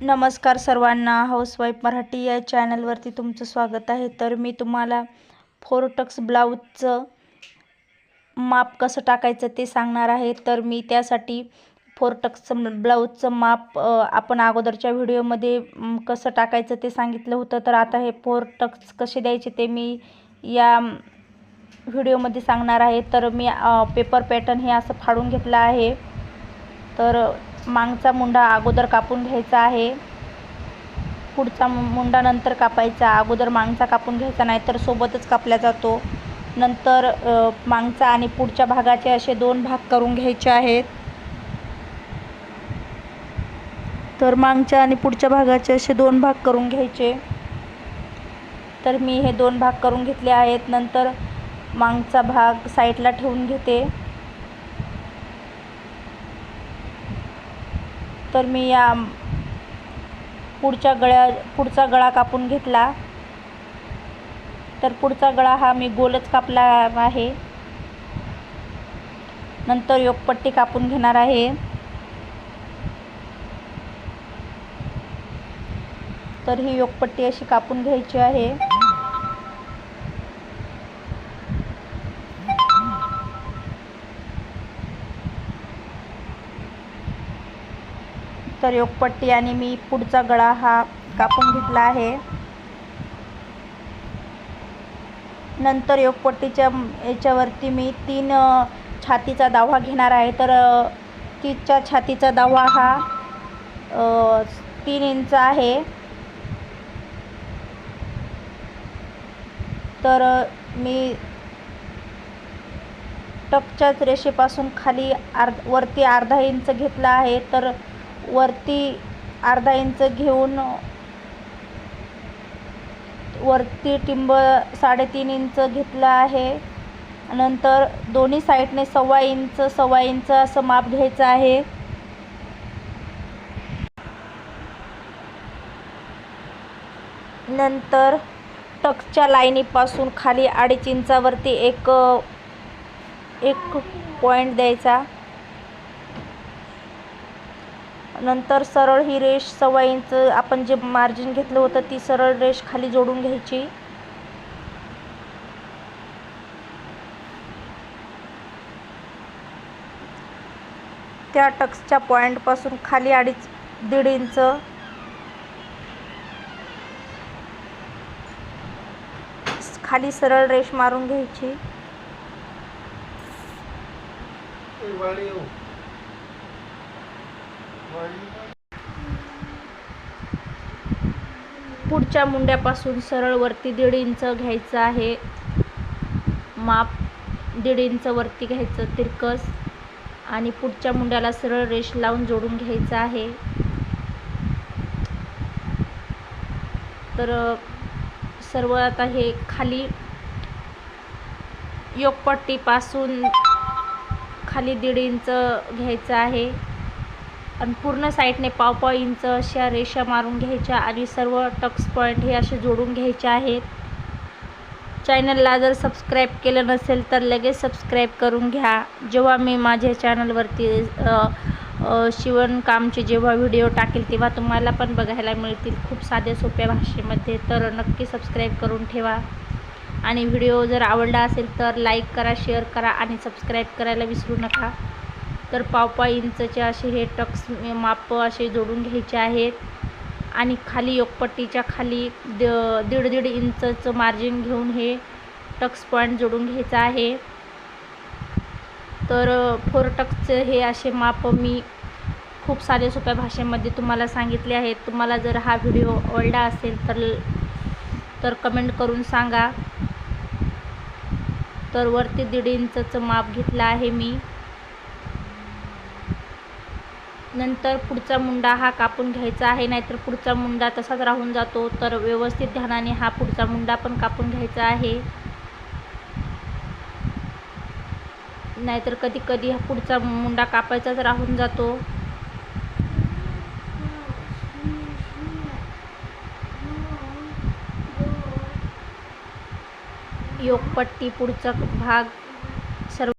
नमस्कार सर्वांना हाऊसवाईफ मराठी या चॅनलवरती तुमचं स्वागत आहे. तर मी तुम्हाला फोर टक्स ब्लाऊजचं माप कसं टाकायचं ते सांगणार आहे. तर मी त्यासाठी फोर टक्सचं ब्लाऊजचं माप आपण अगोदरच्या व्हिडिओमध्ये कसं टाकायचं ते सांगितलं होतं. तर आता हे फोर टक्स कसे द्यायचे ते मी या व्हिडिओमध्ये सांगणार आहे. तर मी पेपर पॅटर्न हे असं फाडून घेतलं आहे. तर मागचा मुंडा अगोदर कापून घ्यायचा आहे. पुढचा मुंडा नंतर कापायचा. अगोदर मागचा कापून घ्यायचा नाही तर सोबतच कापला जातो. नंतर मागचा आणि पुढच्या भागाचे असे दोन भाग करून घ्यायचे आहेत. तर मागच्या आणि पुढच्या भागाचे असे दोन भाग करून घ्यायचे. तर मी हे दोन भाग करून घेतले आहेत. नंतर मागचा भाग साईडला ठेवून घेते. तर मी या पुढच्या गळ्या पुढचा गळा कापून घेतला. तर पुढचा गळा हा मी गोलच कापला आहे. नंतर योगपट्टी कापून घेणार आहे. तर ही योगपट्टी अशी कापून घ्यायची आहे. तर योगपट्टी आणि मी पुढचा गळा हा कापून घेतला आहे. नंतर योगपट्टीच्या याच्यावरती मी तीन छातीचा दावा घेणार आहे. तर तीच्या तिच्या छातीचा दावा हा तीन इंच आहे. तर मी टकच्याच रेषेपासून खाली अर्ध वरती अर्धा इंच घेतला आहे. तर वरती अर्धा इंच घेऊन वरती टिंब साडेतीन इंच घेतलं आहे. नंतर दोन्ही साईडने सव्वा इंच सव्वा इंच असं माप घ्यायचं आहे. नंतर टक्सच्या लाईनीपासून खाली अडीच इंचावरती एक एक पॉईंट द्यायचा. नंतर सरळ ही रेष सव्वा इंच आपण जे मार्जिन घेतलं होतं ती सरळ रेष खाली जोडून घ्यायची. त्या टक्सच्या पॉईंटपासून खाली अडीच दीड इंच. खाली सरळ रेष मारून घ्यायची. पुढच्या मुंड्यापासून सरळ वरती दीड इंच घ्यायचं आहे. माप दीड इंच वरती घ्यायचं तिरकस आणि पुढच्या मुंड्याला सरळ रेष लावून जोडून घ्यायचं आहे. तर सर्व आता हे खाली योगपट्टीपासून खाली दीड इंच घ्यायचं आहे. आणि पूर्ण साईडने पाव पाव इंच अशा रेषा मारून घ्यायच्या आणि सर्व टक्स पॉईंट हे असे जोडून घ्यायचे आहेत. चॅनलला जर सबस्क्राईब केलं नसेल तर लगेच सबस्क्राईब करून घ्या. जेव्हा मी माझ्या चॅनलवरती शिवणकामचे जेव्हा व्हिडिओ टाकेल तेव्हा तुम्हाला पण बघायला मिळतील. खूप साध्या सोप्या भाषेमध्ये तर नक्की सबस्क्राईब करून ठेवा. आणि व्हिडिओ जर आवडला असेल तर लाईक करा शेअर करा आणि सबस्क्राईब करायला विसरू नका. तर पावपा इंचचे असे हे टक्स माप असे जोडून घ्यायचे आहेत. आणि खाली योगपट्टीच्या खाली द दीड दीड इंचचं मार्जिन घेऊन हे टक्स पॉईंट जोडून घ्यायचं आहे. तर फोर टक्सचे हे असे माप मी खूप साध्या सोप्या भाषेमध्ये तुम्हाला सांगितले आहेत. तुम्हाला जर हा व्हिडिओ आवडला असेल तर तर कमेंट करून सांगा. तर वरती दीड इंचचं माप घेतलं आहे मी. नंतर पुढचा मुंडा हा कापून घ्यायचा आहे नाहीतर पुढचा मुंडा तसाच राहून जातो. तर व्यवस्थित ध्यानाने हा पुढचा मुंडा पण कापून घ्यायचा आहे. नाहीतर कधी कधी हा पुढचा मुंडा कापायचाच राहून जातो. योगपट्टी पुढचा भाग